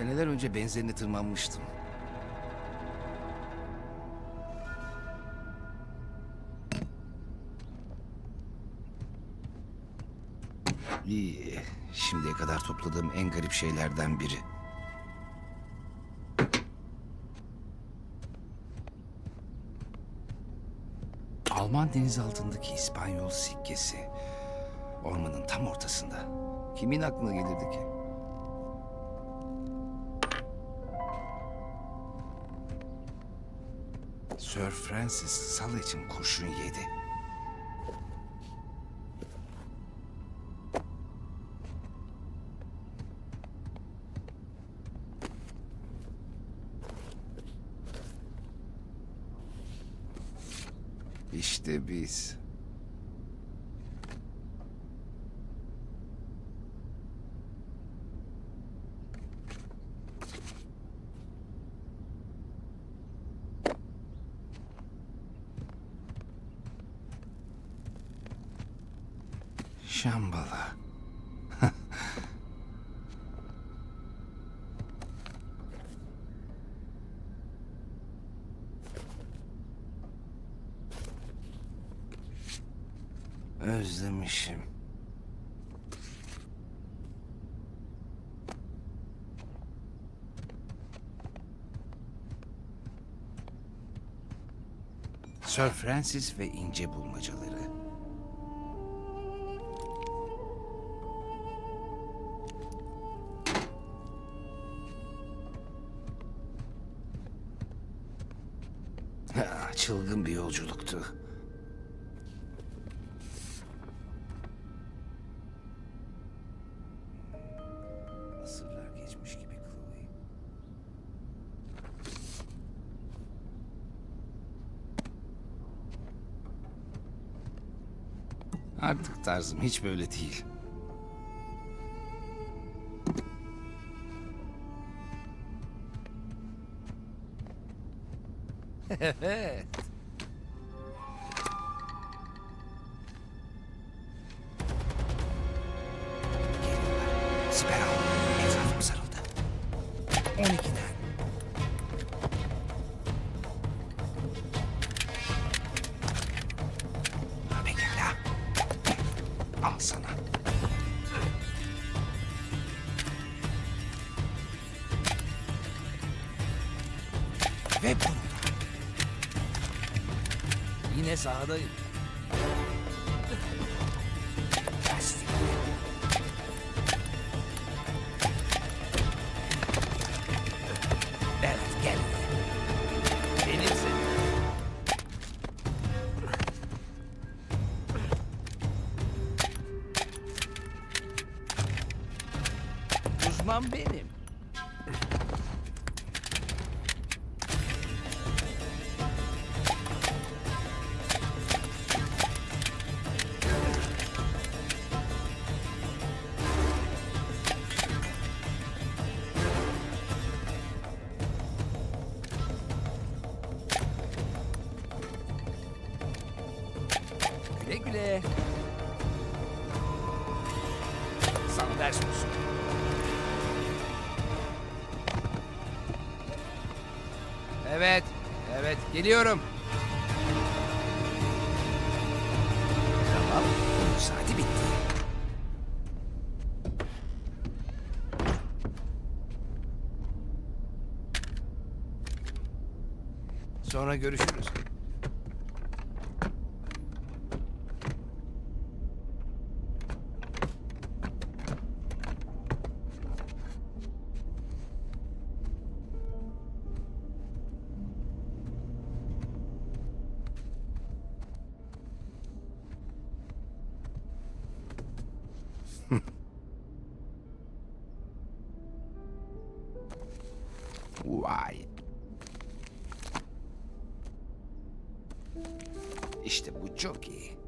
Seneler önce benzerini tırmanmıştım. İyi. Şimdiye kadar topladığım en garip şeylerden biri. Alman denizaltındaki İspanyol sikkesi. Ormanın tam ortasında. Kimin aklına gelirdi ki? Sir Francis Sal için kurşun yedi. İşte biz. Özlemişim. Sir Francis ve ince bulmacaları. Ha, Çılgın bir yolculuktu. Artık tarzım hiç böyle değil. Evet. Yine sahadayım. Geliyorum. Tamam, bunun saati bitti. Sonra görüşürüz. İşte bu çok iyi.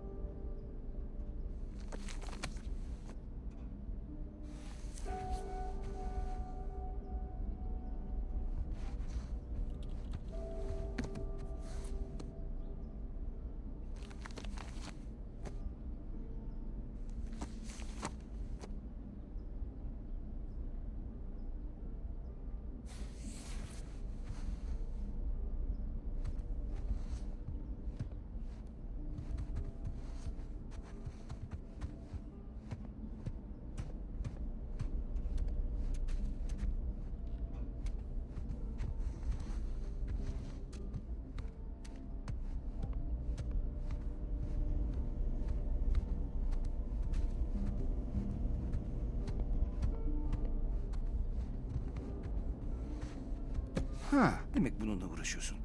Ha, demek bununla uğraşıyorsun.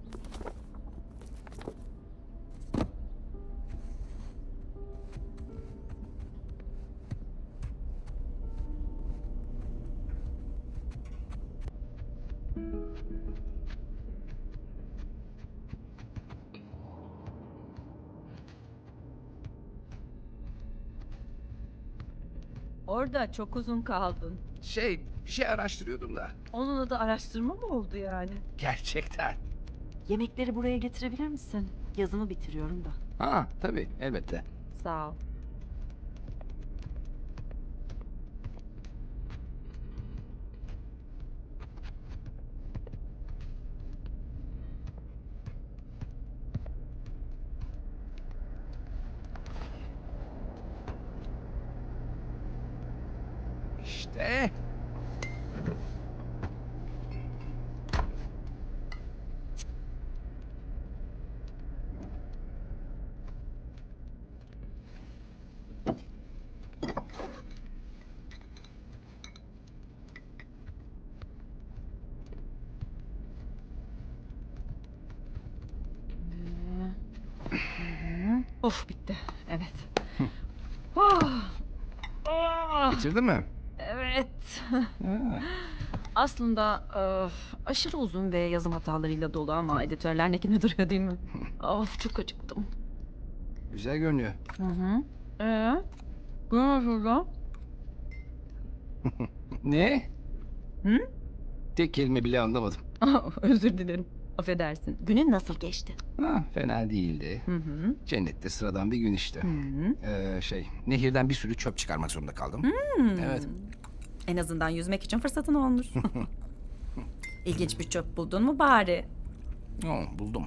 Orada çok uzun kaldın. Şey, bir şey araştırıyordum da. Onunla da araştırma mı oldu yani? Gerçekten. Yemekleri buraya getirebilir misin? Yazımı bitiriyorum da. Ha, tabii, elbette. Sağ ol. İşte. Of bitti. Evet. Oh. Oh, Bitirdin mi? evet. Aslında öf, aşırı uzun ve yazım hatalarıyla dolu ama editörler nekine duruyor değil mi? of çok acıktım. Güzel görünüyor. Hı hı. Ee, bu nasıl? Ne? Hı? Tek kelime bile anlamadım. Özür dilerim. Affedersin. Günün nasıl geçti? Ha, fena değildi. Hı hı. Cennette sıradan bir gün işte. Hı hı. Ee, şey, nehirden bir sürü çöp çıkarmak zorunda kaldım. Evet. En azından yüzmek için fırsatın olmuş. İlginç bir çöp buldun mu bari? Oo, buldum.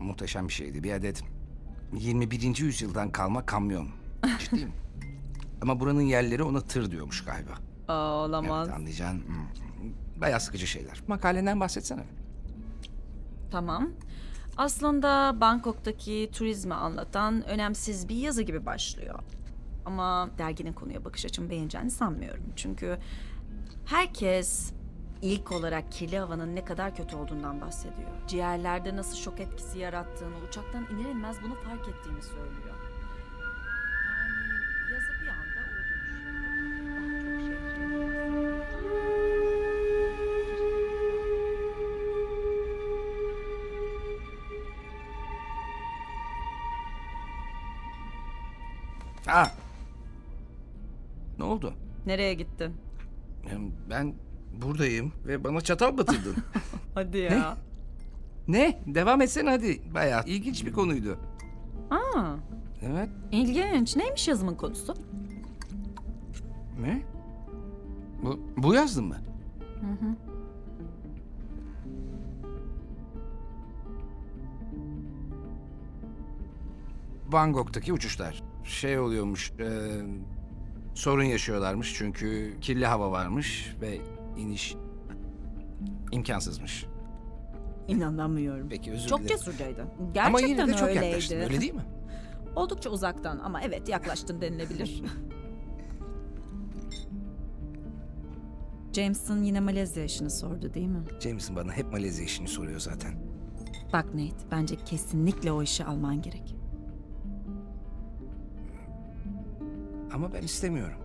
Muhteşem bir şeydi. Bir adet 21. yüzyıldan kalma kamyon. Ciddiyim. Ama buranın yerleri ona tır diyormuş galiba. Aa, olamaz. Evet anlayacağın. hmm, Bayağı sıkıcı şeyler. Makalenden bahsetsene. Tamam. Aslında Bangkok'taki turizmi anlatan önemsiz bir yazı gibi başlıyor. Ama derginin konuya bakış açımı beğeneceğini sanmıyorum. Çünkü herkes ilk olarak kirli havanın ne kadar kötü olduğundan bahsediyor. Ciğerlerde nasıl şok etkisi yarattığını, uçaktan iner inmez bunu fark ettiğini söylüyor. Nereye gittin? Ben buradayım ve bana çatal batırdın. Hadi ya. ne? Devam etsene hadi. Bayağı ilginç bir konuydu. Aa, Evet. ilginç. Neymiş yazımın konusu? Ne? Bu, bu yazdın mı? Hı hı. Bangkok'taki uçuşlar. Şey oluyormuş, e, sorun yaşıyorlarmış çünkü kirli hava varmış ve iniş imkansızmış. İnanamıyorum. Peki özür Çok dilerim. cesurcaydın. Ama Gerçekten yine de çok öyleydi. yaklaştın öyle değil mi? Oldukça uzaktan ama evet yaklaştın denilebilir. Jameson yine Malezya işini sordu değil mi? Jameson bana hep Malezya işini soruyor zaten. Bak Nate, bence kesinlikle o işi alman gerek. Ama ben istemiyorum.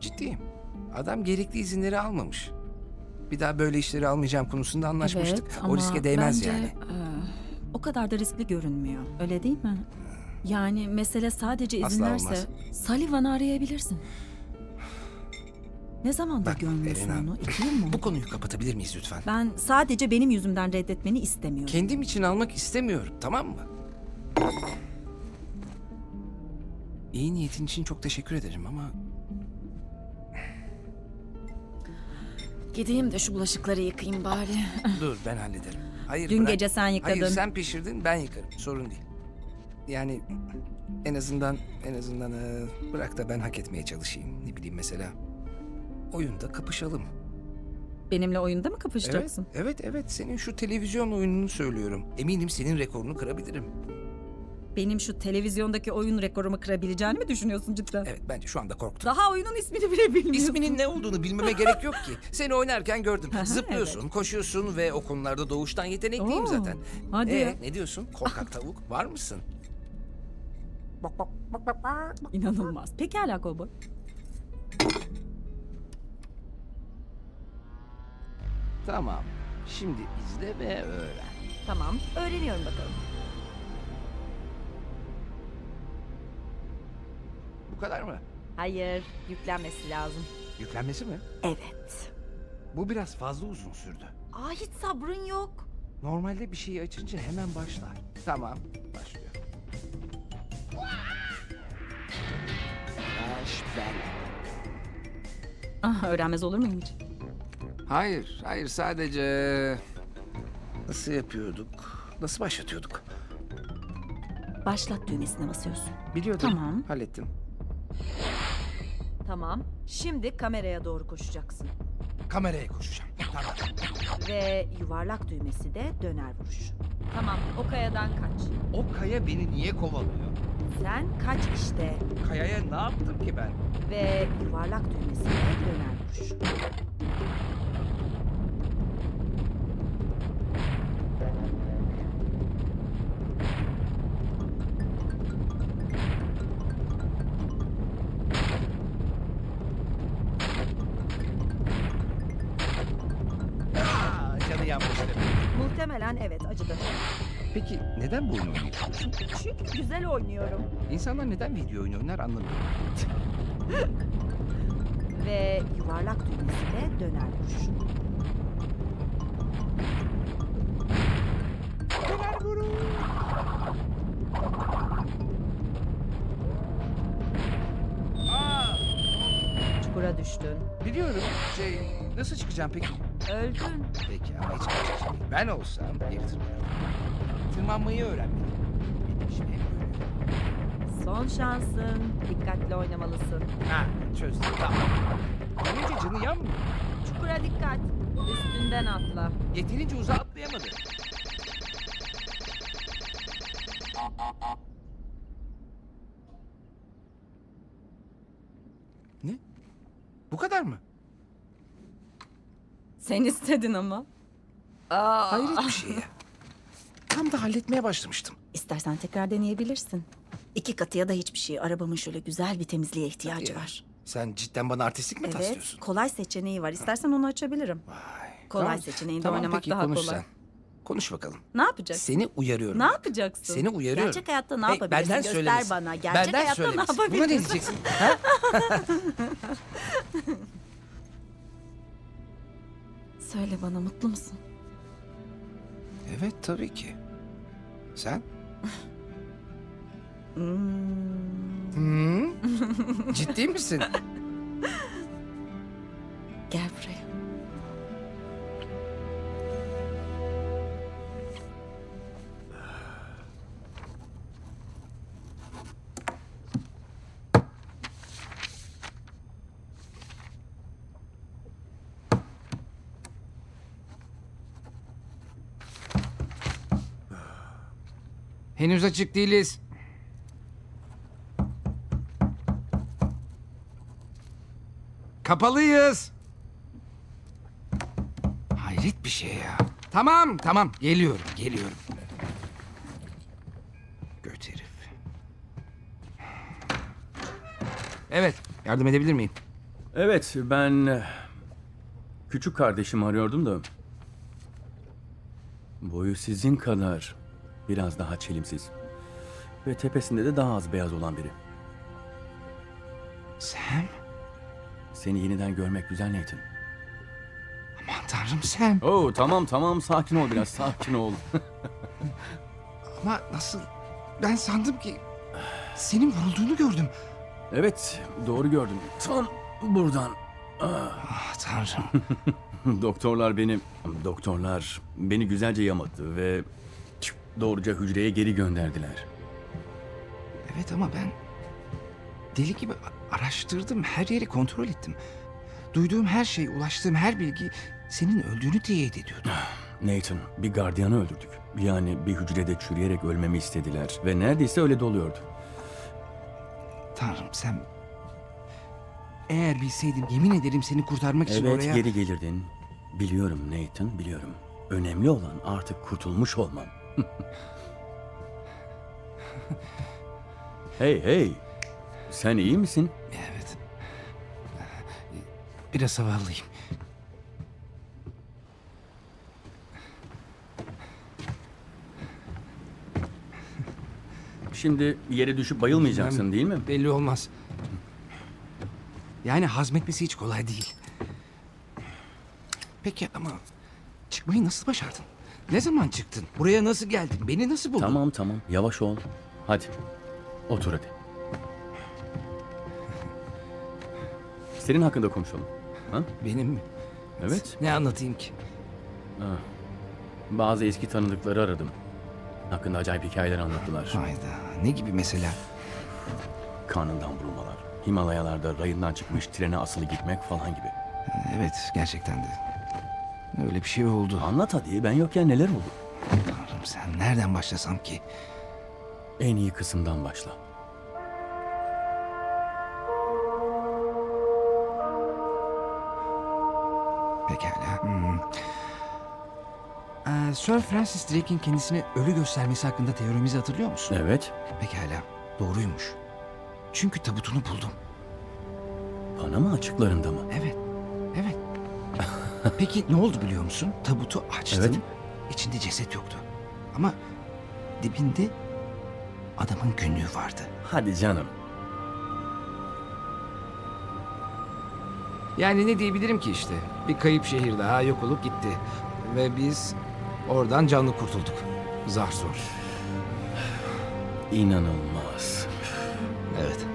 Ciddiyim. Adam gerekli izinleri almamış. Bir daha böyle işleri almayacağım konusunda anlaşmıştık. Evet, o ama riske değmez bence, yani. e, o kadar da riskli görünmüyor. Öyle değil mi? Yani mesele sadece izinlerse. Sullivan'ı arayabilirsin. Ne zamandır Bak, görmüyorsun Elena, onu? İki yıl mı? Bu konuyu kapatabilir miyiz lütfen? Ben sadece benim yüzümden reddetmeni istemiyorum. Kendim için almak istemiyorum, tamam mı? İyi niyetin için çok teşekkür ederim ama Gideyim de şu bulaşıkları yıkayayım bari. dur ben hallederim. Hayır Dün bırak. gece sen yıkadın. Hayır sen pişirdin ben yıkarım. Sorun değil. Yani en azından en azından e, bırak da ben hak etmeye çalışayım. Ne bileyim mesela oyunda kapışalım. Benimle oyunda mı Evet, kapışacaksın? evet, evet. Senin şu televizyon oyununu söylüyorum. Eminim senin rekorunu kırabilirim. Benim şu televizyondaki oyun rekorumu kırabileceğini mi düşünüyorsun cidden? Evet bence şu anda korktum. Daha oyunun ismini bile bilmiyorsun. İsminin ne olduğunu bilmeme gerek yok ki. Seni oynarken gördüm. Zıplıyorsun, koşuyorsun ve o konularda doğuştan yetenekliyim Oo, zaten. hadi Ee, ya. ne diyorsun? Korkak tavuk var mısın? Bak bak bak bak bak. İnanılmaz. Pekala kovboy. Tamam. Şimdi izle ve öğren. Tamam. Öğreniyorum bakalım. Bu kadar mı? Hayır. Yüklenmesi lazım. Yüklenmesi mi? Evet. Bu biraz fazla uzun sürdü. Aa hiç sabrın yok. Normalde bir şeyi açınca hemen başlar. Tamam, başlıyor. Baş ben. Ah, öğrenmez olur muyum hiç? Hayır, hayır sadece... Nasıl yapıyorduk? Nasıl başlatıyorduk? Başlat düğmesine basıyorsun. Biliyordum. Tamam. Hallettim. Tamam. Şimdi kameraya doğru koşacaksın. Kameraya koşacağım. Tamam. Ve yuvarlak düğmesi de döner vuruş. Tamam. O kayadan kaç. O kaya beni niye kovalıyor? Sen kaç işte. Kayaya ne yaptım ki ben? Ve yuvarlak düğmesi de döner vuruş. Yanmıştı. Muhtemelen evet acıdı. Peki neden bu oyunu oynuyorsun? Çünkü güzel oynuyorum. İnsanlar neden video oyunu oynar anlamıyorum. Ve yuvarlak düğmesi de döner vuruş. Aa, Çukura düştün. biliyorum. Şey, nasıl çıkacağım peki? Öldün. Peki ama hiç kaçacak. Ben olsam geri tırmanırım. Tırmanmayı öğrenmeliyim. Benim işim hep böyle. Son şansın. Dikkatli oynamalısın. Ha, çözdüm. Tamam. Yeterince canı yanmıyor. Çukura dikkat. Üstünden atla. Yeterince uzağa atlayamadı. Ne? Bu kadar mı? Sen istedin ama. Aa. Hayret bir şey ya. Tam da halletmeye başlamıştım. İstersen tekrar deneyebilirsin. İki katıya da hiçbir şey. Arabamın şöyle güzel bir temizliğe ihtiyacı Ya, var. Sen cidden bana artistlik mi Evet, taslıyorsun? kolay seçeneği var. İstersen onu açabilirim. Vay. Kolay seçeneğinde tamam, oynamak peki, daha konuş kolay. Sen. Konuş bakalım. Ne yapacaksın? Seni uyarıyorum. Ne yapacaksın? Seni uyarıyorum. Gerçek hayatta ne Hey, yapabilirsin? Benden Göster söylemesin. bana. Gerçek benden hayatta ne söylemesin. yapabilirsin? Buna ne diyeceksin? ha? Söyle bana mutlu musun? Evet tabii ki. Sen? Hmm. Hmm? Ciddi misin? Gel buraya. Henüz açık değiliz. Kapalıyız. Hayret bir şey ya. Tamam tamam geliyorum geliyorum. Göt herif. Evet yardım edebilir miyim? Evet, ben eh, küçük kardeşimi arıyordum da. Boyu sizin kadar biraz daha çelimsiz. Ve tepesinde de daha az beyaz olan biri. Sen? Seni yeniden görmek güzel Nathan. Aman tanrım sen. Oo tamam tamam sakin ol biraz sakin ol. Ama nasıl? Ben sandım ki senin vurulduğunu gördüm. evet doğru gördüm. Tam buradan. Ah tanrım. Doktorlar beni doktorlar beni güzelce yamadı ve doğruca hücreye geri gönderdiler. Evet ama ben deli gibi araştırdım. Her yeri kontrol ettim. Duyduğum her şey, ulaştığım her bilgi senin öldüğünü teyit ediyordu. Nathan bir gardiyanı öldürdük Yani bir hücrede çürüyerek ölmemi istediler ve neredeyse öyle de oluyordu. Tanrım sen... Eğer bilseydim yemin ederim seni kurtarmak için Evet oraya... geri gelirdin. Biliyorum Nathan biliyorum. Önemli olan artık kurtulmuş olmam. hey hey. Sen iyi misin? Evet. Biraz havallıyım. Şimdi yere düşüp bayılmayacaksın değil mi? Belli olmaz. Yani hazmetmesi hiç kolay değil. Peki ama çıkmayı nasıl başardın? Ne zaman çıktın? Buraya nasıl geldin? Beni nasıl buldun? Tamam tamam yavaş ol. Hadi otur hadi. Senin hakkında konuşalım. Ha? Benim mi? Evet. Ne anlatayım ki? Bazı eski tanıdıkları aradım. Hakkında acayip hikayeler anlattılar. Hayda. Ne gibi mesela? Karnından vurulmalar. Himalayalarda rayından çıkmış trene asılı gitmek falan gibi. Evet gerçekten de. Öyle bir şey oldu. Anlat hadi ben yokken neler oldu? Tanrım sen nereden başlasam ki? En iyi kısımdan başla. Pekala. Hmm. Ee, Sir Francis Drake'in kendisini ölü göstermesi hakkında teorimizi hatırlıyor musun? Evet. Pekala. Doğruymuş. Çünkü tabutunu buldum. Panama açıklarında mı? Evet. Evet. Peki ne oldu biliyor musun? Tabutu açtım. Evet. İçinde ceset yoktu. Ama dibinde adamın günlüğü vardı. Hadi canım. Yani ne diyebilirim ki işte? Bir kayıp şehir daha yok olup gitti. Ve biz oradan canlı kurtulduk. Zar zor. İnanılmaz. Evet.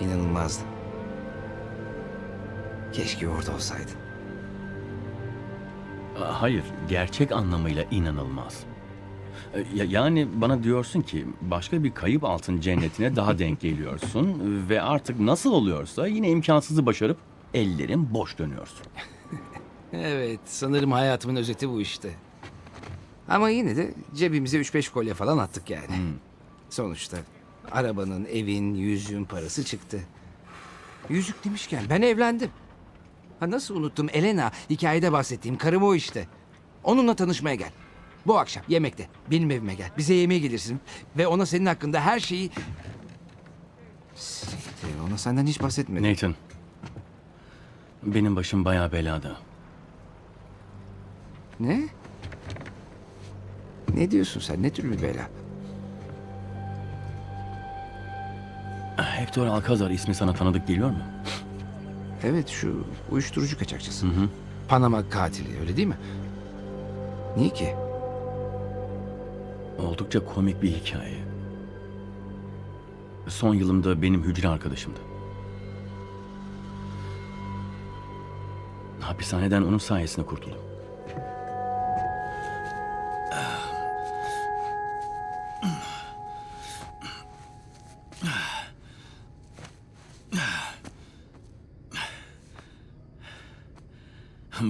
İnanılmazdı. Keşke orada olsaydın. Hayır, gerçek anlamıyla inanılmaz. Ya- Yani bana diyorsun ki başka bir kayıp altın cennetine daha denk geliyorsun ve artık nasıl oluyorsa yine imkansızı başarıp ellerin boş dönüyorsun. Evet, sanırım hayatımın özeti bu işte. Ama yine de cebimize 3-5 kolye falan attık yani. Sonuçta arabanın, evin, yüzüğün parası çıktı. Yüzük demişken ben evlendim. Ha nasıl unuttum Elena, hikayede bahsettiğim karım o işte. Onunla tanışmaya gel. Bu akşam yemekte benim evime gel. Bize yemeğe gelirsin ve ona senin hakkında her şeyi... Siktir, ona senden hiç bahsetmedim. Nathan, benim başım bayağı belada. Ne? Ne diyorsun sen? Ne tür bir bela? Hector Alcazar ismi sana tanıdık geliyor mu? Evet şu uyuşturucu kaçakçısı. Panama katili öyle değil mi? Niye ki? Oldukça komik bir hikaye. Son yılımda benim hücre arkadaşımdı. Hapishaneden onun sayesinde kurtuldum.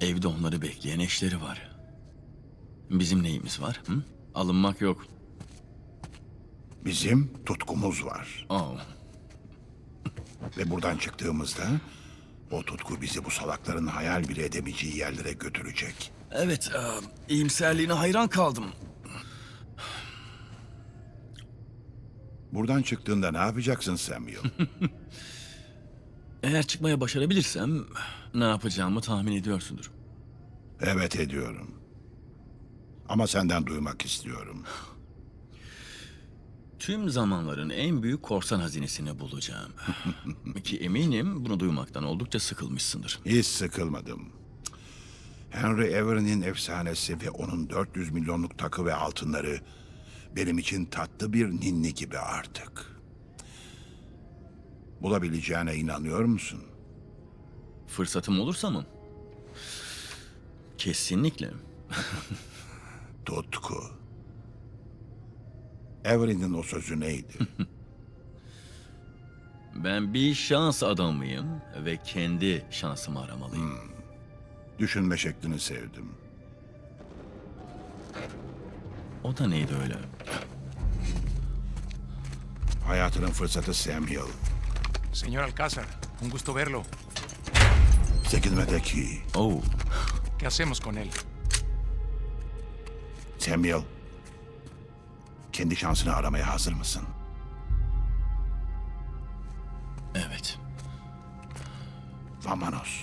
evde onları bekleyen eşleri var. Bizim neyimiz var? Hı? Alınmak yok. Bizim tutkumuz var. Oh. Ve buradan çıktığımızda o tutku bizi bu salakların hayal bile edemeyeceği yerlere götürecek. Evet, e, iyimserliğine hayran kaldım. Buradan çıktığında ne yapacaksın Samuel? Eğer çıkmaya başarabilirsem ne yapacağımı tahmin ediyorsundur. evet ediyorum. Ama senden duymak istiyorum. Tüm zamanların en büyük korsan hazinesini bulacağım. Ki eminim bunu duymaktan oldukça sıkılmışsındır. Hiç sıkılmadım. Henry Everin'in efsanesi ve onun 400 milyonluk takı ve altınları benim için tatlı bir ninni gibi artık. Bulabileceğine inanıyor musun? Fırsatım olursa mı? Kesinlikle. Tutku. Everin'in o sözü neydi? Ben bir şans adamıyım ve kendi şansımı aramalıyım. Düşünme şeklini sevdim. O da neydi öyle? Hayatının fırsatı Samuel. Señor Alcázar, un gusto verlo. Çekilmedeki Oh, ¿Qué hacemos con él? Samuel. Kendi şansını aramaya hazır mısın? evet. Vamanos.